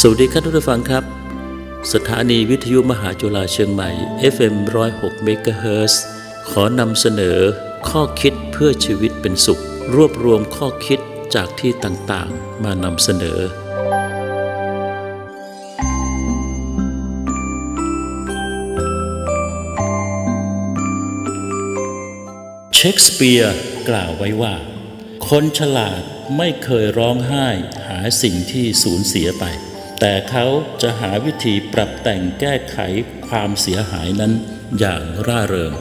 สวัสดีครับทุกท่านฟังครับ สถานีวิทยุมหาจุฬาเชียงใหม่ FM 106 MHz ขอนำเสนอข้อคิดเพื่อชีวิตเป็นสุข รวบรวมข้อคิดจากที่ต่างๆ มานำเสนอ เชคสเปียร์กล่าวไว้ว่า คนฉลาดไม่เคยร้องไห้หาสิ่งที่สูญเสียไป แต่เขาจะหาวิธีปรับแต่งแก้ไขความเสียหายนั้นอย่างร่าเริง